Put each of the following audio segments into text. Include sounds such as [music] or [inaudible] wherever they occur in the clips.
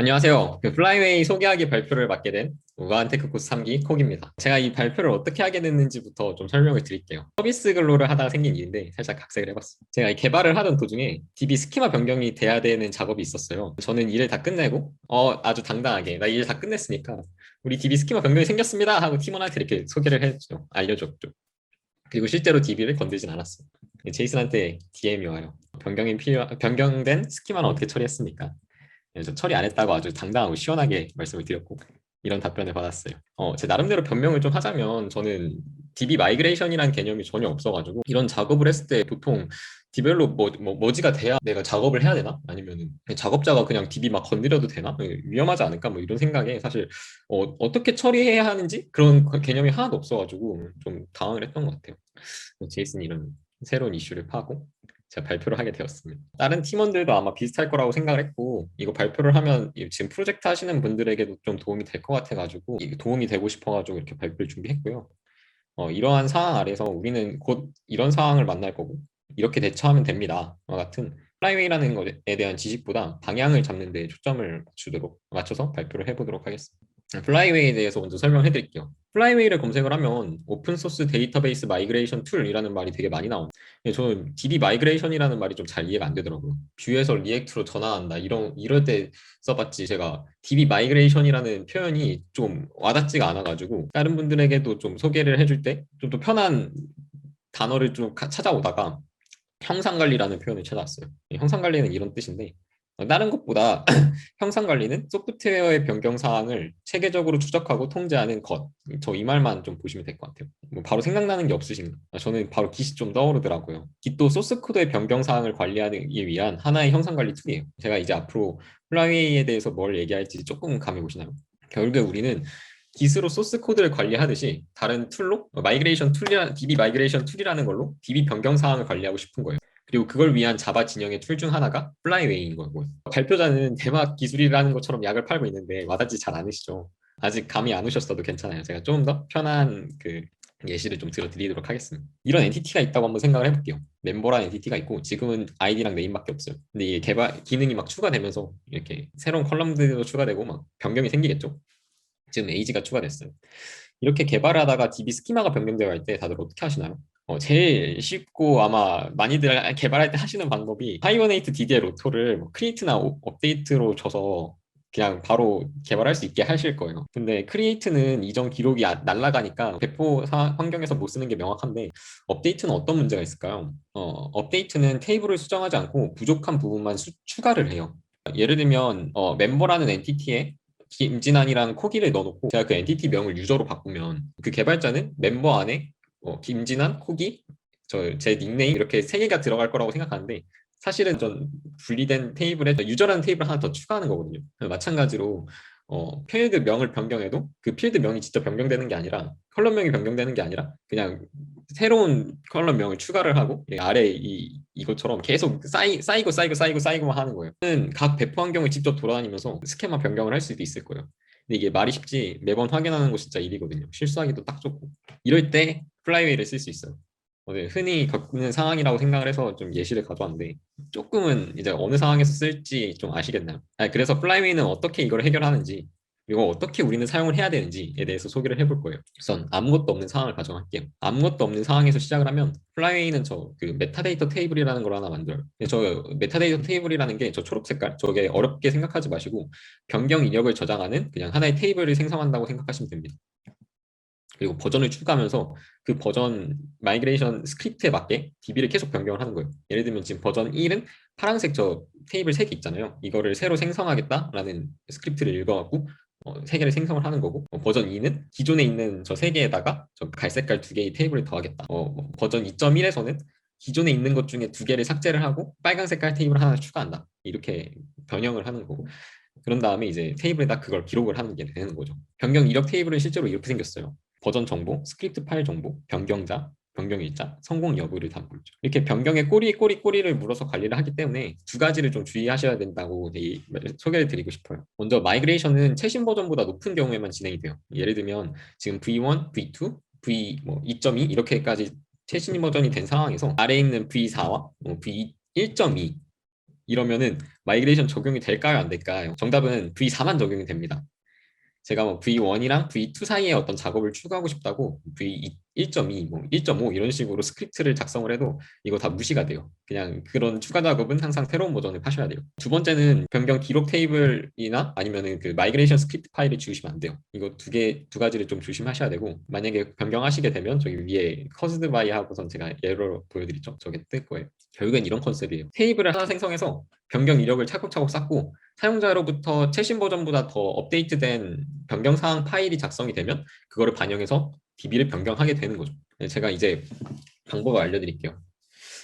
안녕하세요. 그 플라이웨이 소개하기 발표를 맡게 된 우아한 테크 코스 3기 콕입니다. 제가 이 발표를 어떻게 하게 됐는지부터 좀 설명을 드릴게요. 서비스 근로를 하다가 생긴 일인데 살짝 각색을 해봤어요. 제가 이 개발을 하던 도중에 DB 스키마 변경이 돼야 되는 작업이 있었어요. 저는 일을 다 끝내고 어 아주 당당하게 나 일 다 끝냈으니까 우리 DB 스키마 변경이 생겼습니다 하고 팀원한테 이렇게 소개를 했죠. 알려줬죠. 그리고 실제로 DB를 건들진 않았어요. 제이슨한테 DM이 와요. 변경이 필요 변경된 스키마는 어떻게 처리했습니까? 그래서 처리 안 했다고 아주 당당하고 시원하게 말씀을 드렸고 이런 답변을 받았어요. 어, 제 나름대로 변명을 좀 하자면 저는 DB 마이그레이션이라는 개념이 전혀 없어가지고 이런 작업을 했을 때 보통 디벨롭 뭐, 뭐 머지가 돼야 내가 작업을 해야 되나? 아니면은 작업자가 그냥 DB 막 건드려도 되나? 위험하지 않을까? 뭐 이런 생각에 사실 어, 어떻게 처리해야 하는지 그런 개념이 하나도 없어가지고 좀 당황을 했던 것 같아요. 제이슨이 이런 새로운 이슈를 파고 제가 발표를 하게 되었습니다. 다른 팀원들도 아마 비슷할 거라고 생각을 했고 이거 발표를 하면 지금 프로젝트 하시는 분들에게도 좀 도움이 될 것 같아가지고 도움이 되고 싶어가지고 이렇게 발표를 준비했고요. 어, 이러한 상황 아래서 우리는 곧 이런 상황을 만날 거고 이렇게 대처하면 됩니다. 같은 플라이웨이라는 것에 대한 지식보다 방향을 잡는 데 초점을 맞추도록 맞춰서 발표를 해보도록 하겠습니다. 플라이웨이에 대해서 먼저 설명해 드릴게요. 플라이웨이를 검색을 하면 오픈소스 데이터베이스 마이그레이션 툴이라는 말이 되게 많이 나옵니다. 저는 DB 마이그레이션이라는 말이 좀 잘 이해가 안 되더라고요. 뷰에서 리액트로 전환한다 이런 이럴 때 써봤지 제가 DB 마이그레이션이라는 표현이 좀 와닿지가 않아가지고 다른 분들에게도 좀 소개를 해줄 때 좀 더 편한 단어를 좀 찾아오다가 형상관리라는 표현을 찾아왔어요. 형상관리는 이런 뜻인데 다른 것보다 [clears throat] 형상 관리는 소프트웨어의 변경 사항을 체계적으로 추적하고 통제하는 것. 저 이 말만 좀 보시면 될 것 같아요. 뭐 바로 생각나는 게 없으신가? 아, 저는 바로 깃이 좀 떠오르더라고요. 깃도 소스 코드의 변경 사항을 관리하기 위한 하나의 형상 관리 툴이에요. 제가 이제 앞으로 플라웨이에 대해서 뭘 얘기할지 조금 감이 오시나요? 결국에 우리는 깃으로 소스 코드를 관리하듯이 다른 툴로 마이그레이션 툴이라 DB 마이그레이션 툴이라는 걸로 DB 변경 사항을 관리하고 싶은 거예요. 그리고 그걸 위한 자바 진영의 툴 중 하나가 플라이웨이인 거고 발표자는 대막 기술이라는 것처럼 약을 팔고 있는데 와닿지 잘 않으시죠. 아직 감이 안 오셨어도 괜찮아요. 제가 좀 더 편한 그 예시를 좀 들어드리도록 하겠습니다. 이런 엔티티가 있다고 한번 생각을 해볼게요. 멤버라는 엔티티가 있고 지금은 아이디랑 네임밖에 없어요. 근데 이게 개발 기능이 막 추가되면서 이렇게 새로운 컬럼들도 추가되고 막 변경이 생기겠죠. 지금 에이지가 추가됐어요. 이렇게 개발하다가 DB 스키마가 변경되어 갈 때 다들 어떻게 하시나요? 어, 제일 쉽고 아마 많이들 개발할 때 하시는 방법이 하이버네이트 DDL 로토를 뭐 크리에이트나 업데이트로 줘서 그냥 바로 개발할 수 있게 하실 거예요. 근데 크리에이트는 이전 기록이 아, 날라가니까 배포 환경에서 못 쓰는 게 명확한데 업데이트는 어떤 문제가 있을까요? 어, 업데이트는 테이블을 수정하지 않고 부족한 부분만 수, 추가를 해요. 예를 들면 어, 멤버라는 엔티티에 김진환이랑 코기를 넣어놓고 제가 그 엔티티 명을 유저로 바꾸면 그 개발자는 멤버 안에 어, 김진환, 코기, 저 제 닉네임 이렇게 세 개가 들어갈 거라고 생각하는데 사실은 전 분리된 테이블에 유저라는 테이블 하나 더 추가하는 거거든요. 마찬가지로 어, 필드 명을 변경해도 그 필드 명이 직접 변경되는 게 아니라 컬럼 명이 변경되는 게 아니라 그냥 새로운 컬럼 명을 추가를 하고 아래 이 이것처럼 계속 쌓이, 쌓이고 쌓이고 쌓이고 쌓이고만 하는 거예요. 각 배포 환경을 직접 돌아다니면서 스케마 변경을 할 수도 있을 거예요. 근데 이게 말이 쉽지 매번 확인하는 거 진짜 일이거든요. 실수하기도 딱 좋고 이럴 때 플라이웨이를 쓸 수 있어요. 흔히 겪는 상황이라고 생각을 해서 좀 예시를 가져왔는데 조금은 이제 어느 상황에서 쓸지 좀 아시겠나요? 아, 그래서 플라이웨이는 어떻게 이걸 해결하는지 그리고 어떻게 우리는 사용을 해야 되는지에 대해서 소개를 해볼 거예요. 우선 아무것도 없는 상황을 가정할게요. 아무것도 없는 상황에서 시작을 하면 플라이웨이는 저 그 메타데이터 테이블이라는 걸 하나 만들어요. 저 메타데이터 테이블이라는 게 저 초록 색깔 저게 어렵게 생각하지 마시고 변경 이력을 저장하는 그냥 하나의 테이블을 생성한다고 생각하시면 됩니다. 그리고 버전을 추가하면서 그 버전 마이그레이션 스크립트에 맞게 DB를 계속 변경을 하는 거예요. 예를 들면 지금 버전 1은 파란색 저 테이블 3개 있잖아요. 이거를 새로 생성하겠다라는 스크립트를 읽어갖고 어, 3개를 생성을 하는 거고 어, 버전 2는 기존에 있는 저 3개에다가 저 갈색깔 2개의 테이블을 더하겠다. 어, 뭐 버전 2.1에서는 기존에 있는 것 중에 두 개를 삭제를 하고 빨간 색깔 테이블 하나 추가한다. 이렇게 변형을 하는 거고 그런 다음에 이제 테이블에다 그걸 기록을 하는 게 되는 거죠. 변경 이력 테이블은 실제로 이렇게 생겼어요. 버전 정보, 스크립트 파일 정보, 변경자, 변경 일자, 성공 여부를 담고 있죠. 이렇게 변경의 꼬리 꼬리 꼬리를 물어서 관리를 하기 때문에 두 가지를 좀 주의하셔야 된다고 소개를 드리고 싶어요. 먼저 마이그레이션은 최신 버전보다 높은 경우에만 진행이 돼요. 예를 들면 지금 V1, V2, V 뭐2.2 이렇게까지 최신 버전이 된 상황에서 아래에 있는 V4와 V1.2 이러면은 마이그레이션 적용이 될까요? 안 될까요? 정답은 V4만 적용이 됩니다. 제가 뭐 V1이랑 V2 사이에 어떤 작업을 추가하고 싶다고 V1.2, 뭐 1.5 이런 식으로 스크립트를 작성을 해도 이거 다 무시가 돼요. 그냥 그런 추가 작업은 항상 새로운 버전을 파셔야 돼요. 두 번째는 변경 기록 테이블이나 아니면은 그 마이그레이션 스크립트 파일을 지우시면 안 돼요. 이거 두 개, 두 가지를 좀 조심하셔야 되고 만약에 변경하시게 되면 저기 위에 커즈드 바이 하고선 제가 예로 보여드리죠. 저게 뜰 거예요. 결국엔 이런 컨셉이에요. 테이블을 하나 생성해서 변경 이력을 차곡차곡 쌓고 사용자로부터 최신 버전보다 더 업데이트된 변경 사항 파일이 작성이 되면 그거를 반영해서 DB를 변경하게 되는 거죠. 네, 제가 이제 방법을 알려드릴게요.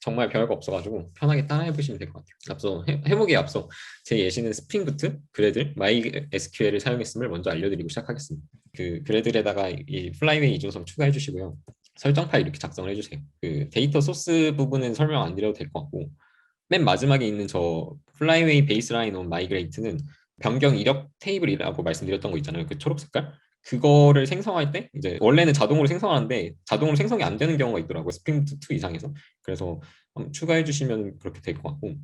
정말 별거 없어가지고 편하게 따라해 보시면 될 것 같아요. 앞서 해, 해보기에 앞서 제 예시는 스프링부트, 그래들, 마이 SQL을 사용했음을 먼저 알려드리고 시작하겠습니다. 그 그래들에다가 이 플라이웨이 이중성 추가해 주시고요. 설정 파일 이렇게 작성을 해주세요. 그 데이터 소스 부분은 설명 안 드려도 될 것 같고 맨 마지막에 있는 저 플라이웨이 베이스라인 온 마이그레이트는 변경 이력 테이블이라고 말씀드렸던 거 있잖아요. 그 초록 색깔. 그거를 생성할 때 이제 원래는 자동으로 생성하는데 자동으로 생성이 안 되는 경우가 있더라고요. 스프링트 2 이상에서. 그래서 추가해 주시면 그렇게 될 것 같고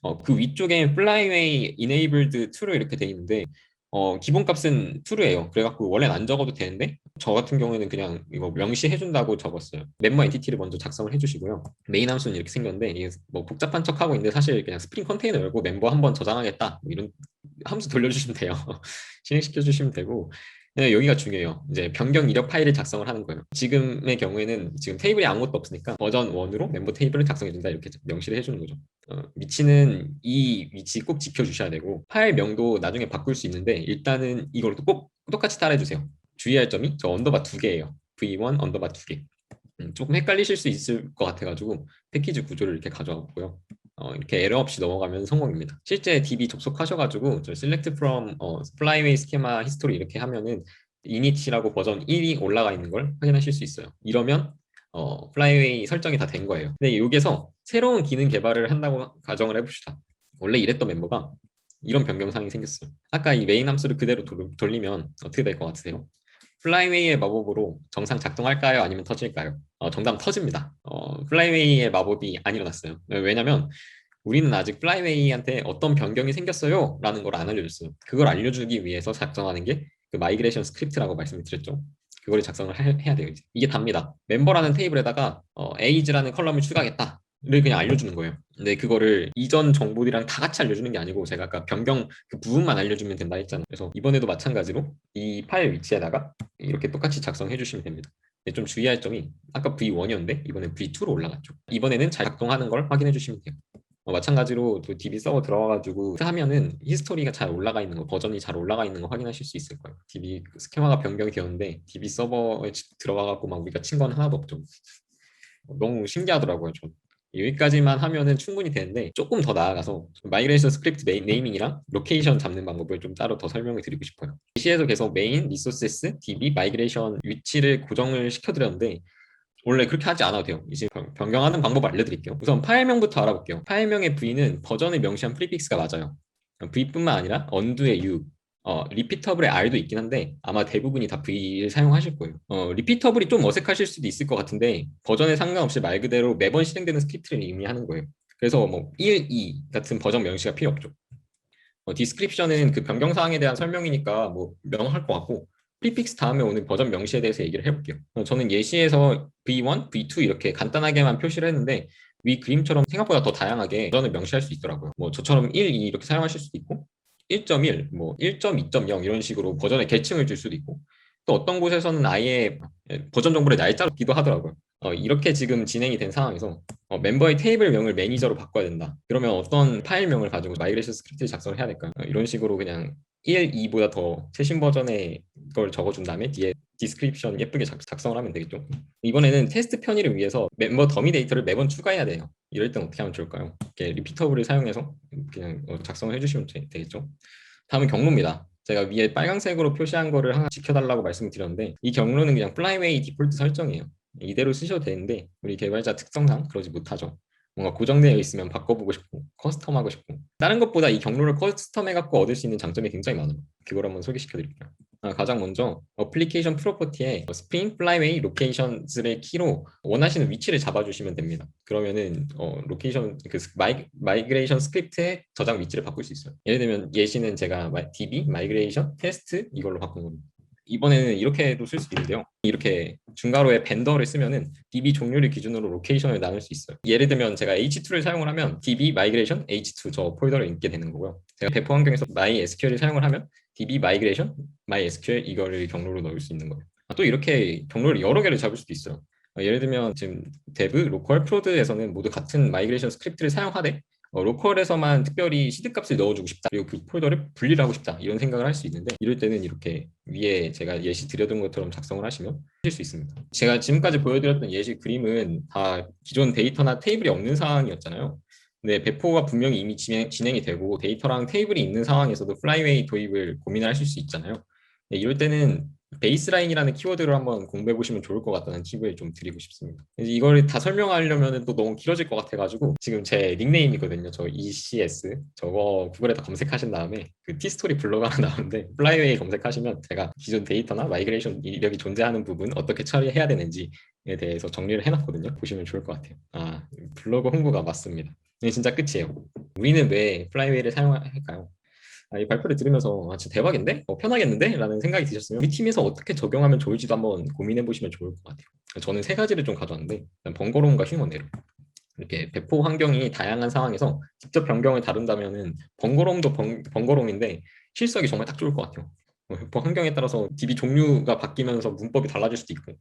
어, 그 위쪽에 플라이웨이 enabled 2로 이렇게 돼 있는데 어, 기본값은 true예요. 그래갖고 원래는 안 적어도 되는데 저 같은 경우에는 그냥 이거 명시해준다고 적었어요. 멤버 엔티티를 먼저 작성을 해주시고요. 메인 함수는 이렇게 생겼는데 이게 뭐 복잡한 척하고 있는데 사실 그냥 스프링 컨테이너 열고 멤버 한번 저장하겠다 뭐 이런 함수 돌려주시면 돼요. [laughs] 실행시켜 주시면 되고 네, 여기가 중요해요. 이제 변경 이력 파일을 작성을 하는 거예요. 지금의 경우에는 지금 테이블이 아무것도 없으니까 버전 1으로 멤버 테이블을 작성해 준다 이렇게 명시를 해주는 거죠. 어, 위치는 이 위치 꼭 지켜주셔야 되고 파일 명도 나중에 바꿀 수 있는데 일단은 이걸 꼭 똑같이 따라해주세요. 주의할 점이 저 언더바 두 개예요. V1 언더바 두 개. 음, 조금 헷갈리실 수 있을 것 같아가지고 패키지 구조를 이렇게 가져왔고요. 어, 이렇게 에러 없이 넘어가면 성공입니다. 실제 DB 접속하셔가지고 저 select from 어, flyway schema history 이렇게 하면은 init이라고 버전 1이 올라가 있는 걸 확인하실 수 있어요. 이러면 어, 플라이웨이 설정이 다 된 거예요. 근데 여기서 새로운 기능 개발을 한다고 가정을 해봅시다. 원래 이랬던 멤버가 이런 변경사항이 생겼어요. 아까 이 메인 함수를 그대로 돌 리면 어떻게 될 것 같으세요? 플라이웨이의 마법으로 정상 작동할까요? 아니면 터질까요? 어, 정답 터집니다. 어, 플라이웨이의 마법이 안 일어났어요. 왜냐면 우리는 아직 플라이웨이한테 어떤 변경이 생겼어요? 라는 걸 안 알려줬어요. 그걸 알려주기 위해서 작성하는 게 그 마이그레이션 스크립트라고 말씀을 드렸죠. 그거를 작성을 해, 야 돼요. 이제. 이게 답니다. 멤버라는 테이블에다가 어, age라는 컬럼을 추가하겠다. 를 그냥 알려주는 거예요. 근데 그거를 이전 정보들이랑 다 같이 알려주는 게 아니고 제가 아까 변경 그 부분만 알려주면 된다 했잖아요. 그래서 이번에도 마찬가지로 이 파일 위치에다가 이렇게 똑같이 작성해 주시면 됩니다. 좀 주의할 점이 아까 V1이었는데 이번엔 V2로 올라갔죠. 이번에는 잘 작동하는 걸 확인해 주시면 돼요. 어, 마찬가지로 또 DB 서버 들어가가지고 하면은 히스토리가 잘 올라가 있는 거, 버전이 잘 올라가 있는 거 확인하실 수 있을 거예요. DB 스케마가 변경이 되었는데 DB 서버에 들어가갖고 막 우리가 친 건 하나도 없죠. 너무 신기하더라고요. 좀. 여기까지만 하면은 충분히 되는데 조금 더 나아가서 마이그레이션 스크립트 네이밍이랑 로케이션 잡는 방법을 좀 따로 더 설명을 드리고 싶어요. 시에서 계속 메인, 리소스스, DB, 마이그레이션 위치를 고정을 시켜드렸는데 원래 그렇게 하지 않아도 돼요. 이제 변경하는 방법을 알려드릴게요. 우선 파일명부터 알아볼게요. 파일명의 V는 버전을 명시한 프리픽스가 맞아요. V뿐만 아니라 언두의 U, 어, 리피터블의 R도 있긴 한데 아마 대부분이 다 V를 사용하실 거예요. 어, 리피터블이 좀 어색하실 수도 있을 것 같은데 버전에 상관없이 말 그대로 매번 실행되는 스크립트를 의미하는 거예요. 그래서 뭐 1, 2 같은 버전 명시가 필요 없죠. 어, 디스크립션은 그 변경 사항에 대한 설명이니까 뭐 명할 것 같고 프리픽스 다음에 오는 버전 명시에 대해서 얘기를 해볼게요. 어, 저는 예시에서 V1, V2 이렇게 간단하게만 표시를 했는데 위 그림처럼 생각보다 더 다양하게 버전을 명시할 수 있더라고요. 뭐 저처럼 1, 2 이렇게 사용하실 수도 있고 1.1, 뭐 1.2.0 이런 식으로 버전의 계층을 줄 수도 있고 또 어떤 곳에서는 아예 버전 정보를 날짜로 기도 하더라고요. 어, 이렇게 지금 진행이 된 상황에서 어, 멤버의 테이블명을 매니저로 바꿔야 된다. 그러면 어떤 파일명을 가지고 마이그레이션 스크립트를 작성을 해야 될까요? 어, 이런 식으로 그냥 1, 2보다 더 최신 버전의 걸 적어준 다음에 뒤에 디스크립션 예쁘게 작, 성을 하면 되겠죠. 이번에는 테스트 편의를 위해서 멤버 더미 데이터를 매번 추가해야 돼요. 이럴 땐 어떻게 하면 좋을까요? 이렇게 리피터블을 사용해서 그냥 어, 작성을 해주시면 되겠죠. 다음은 경로입니다. 제가 위에 빨간색으로 표시한 거를 하나 지켜달라고 말씀을 드렸는데 이 경로는 그냥 플라이웨이 디폴트 설정이에요. 이대로 쓰셔도 되는데 우리 개발자 특성상 그러지 못하죠. 뭔가 고정되어 있으면 바꿔보고 싶고 커스텀하고 싶고 다른 것보다 이 경로를 커스텀해갖고 얻을 수 있는 장점이 굉장히 많아요. 그걸 한번 소개시켜 드릴게요. 아, 가장 먼저 어플리케이션 프로퍼티에 스프링 플라이웨이 로케이션스의 키로 원하시는 위치를 잡아주시면 됩니다. 그러면은 어, 로케이션 그 마이, 마이그레이션 스크립트의 저장 위치를 바꿀 수 있어요. 예를 들면 예시는 제가 마- DB 마이그레이션 테스트 이걸로 바꾼 겁니다. 이번에는 이렇게도 쓸 수도 있는데요. 이렇게 중괄호에 벤더를 쓰면은 DB 종류를 기준으로 로케이션을 나눌 수 있어요. 예를 들면 제가 H2를 사용을 하면 DB 마이그레이션 H2 저 폴더를 읽게 되는 거고요. 제가 배포 환경에서 MySQL을 사용을 하면 DB 마이그레이션 MySQL 이거를 경로로 넣을 수 있는 거예요. 아, 또 이렇게 경로를 여러 개를 잡을 수도 있어요. 어, 예를 들면 지금 데브, 로컬, 프로드에서는 모두 같은 마이그레이션 스크립트를 사용하되 어, 로컬에서만 특별히 시드 값을 넣어주고 싶다. 그리고 그 폴더를 분리를 하고 싶다. 이런 생각을 할 수 있는데 이럴 때는 이렇게 위에 제가 예시 드려둔 것처럼 작성을 하시면 하실 수 있습니다. 제가 지금까지 보여드렸던 예시 그림은 다 기존 데이터나 테이블이 없는 상황이었잖아요. 근데 배포가 분명히 이미 진행, 진행이 되고 데이터랑 테이블이 있는 상황에서도 플라이웨이 도입을 고민을 하실 수 있잖아요. 네, 이럴 때는 베이스라인이라는 키워드를 한번 공부해 보시면 좋을 것 같다는 팁을 좀 드리고 싶습니다. 이걸 다 설명하려면 또 너무 길어질 것 같아가지고 지금 제 닉네임이거든요. 저 ECS 저거 구글에다 검색하신 다음에 그 티스토리 블로그 하나 [laughs] 나오는데 플라이웨이 검색하시면 제가 기존 데이터나 마이그레이션 이력이 존재하는 부분 어떻게 처리해야 되는지에 대해서 정리를 해놨거든요. 보시면 좋을 것 같아요. 아 블로그 홍보가 맞습니다. 이게 진짜 끝이에요. 우리는 왜 플라이웨이를 사용할까요? 아, 이 발표를 들으면서 아, 진짜 대박인데? 어, 편하겠는데? 라는 생각이 드셨으면 우리 팀에서 어떻게 적용하면 좋을지도 한번 고민해 보시면 좋을 것 같아요. 저는 세 가지를 좀 가져왔는데 번거로움과 휴먼 에러 이렇게 배포 환경이 다양한 상황에서 직접 변경을 다룬다면은 번거로움도 번, 번거로움인데 실수하기 정말 딱 좋을 것 같아요. 어, 배포 환경에 따라서 DB 종류가 바뀌면서 문법이 달라질 수도 있고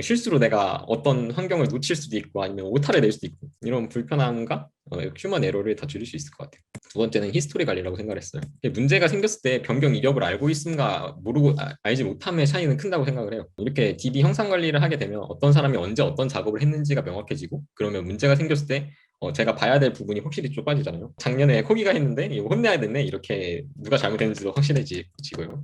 실수로 내가 어떤 환경을 놓칠 수도 있고 아니면 오타를 낼 수도 있고 이런 불편함과 어, 휴먼 에러를 다 줄일 수 있을 것 같아요. 두 번째는 히스토리 관리라고 생각을 했어요. 문제가 생겼을 때 변경 이력을 알고 있음과 모르고 아- 알지 못함의 차이는 큰다고 생각을 해요. 이렇게 DB 형상 관리를 하게 되면 어떤 사람이 언제 어떤 작업을 했는지가 명확해지고 그러면 문제가 생겼을 때 어, 제가 봐야 될 부분이 확실히 좁아지잖아요. 작년에 코기가 했는데 이거 혼내야 됐네 이렇게 누가 잘못했는지도 확실해지고요.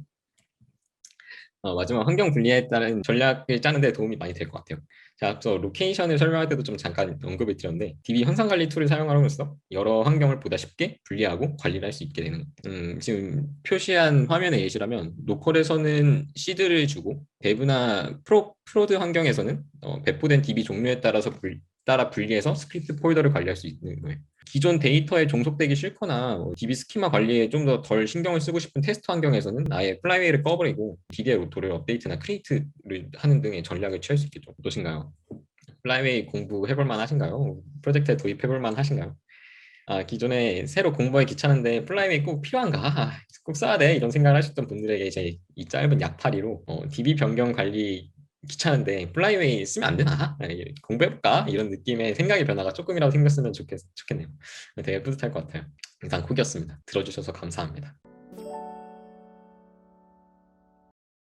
어, 마지막 환경 분리에 따른 전략을 짜는 데 도움이 많이 될 것 같아요. 자, 앞서 로케이션을 설명할 때도 좀 잠깐 언급을 드렸는데 DB 현상 관리 툴을 사용함으로써 여러 환경을 보다 쉽게 분리하고 관리를 할 수 있게 되는 음, 지금 표시한 화면의 예시라면 로컬에서는 시드를 주고 데브나 프로, 프로드 환경에서는 어, 배포된 DB 종류에 따라서 불, 따라 분리해서 스크립트 폴더를 관리할 수 있는 거예요. 기존 데이터에 종속되기 싫거나 뭐 DB 스키마 관리에 좀 더 덜 신경을 쓰고 싶은 테스트 환경에서는 아예 플라이웨이를 꺼버리고 DD의 로토를 업데이트나 크리에이트를 하는 등의 전략을 취할 수 있겠죠. 어떠신가요? 플라이웨이 공부해볼 만 하신가요? 프로젝트에 도입해볼 만 하신가요? 아, 기존에 새로 공부하기 귀찮은데 플라이웨이 꼭 필요한가? 아, 꼭 써야 돼 이런 생각을 하셨던 분들에게 이제 이 짧은 약팔이로 어, DB 변경 관리 귀찮은데 플라이웨이 쓰면 안 되나? 공부해볼까? 이런 느낌의 생각의 변화가 조금이라도 생겼으면 좋겠, 좋겠네요. 되게 뿌듯할 것 같아요. 일단 콕이었습니다. 들어주셔서 감사합니다.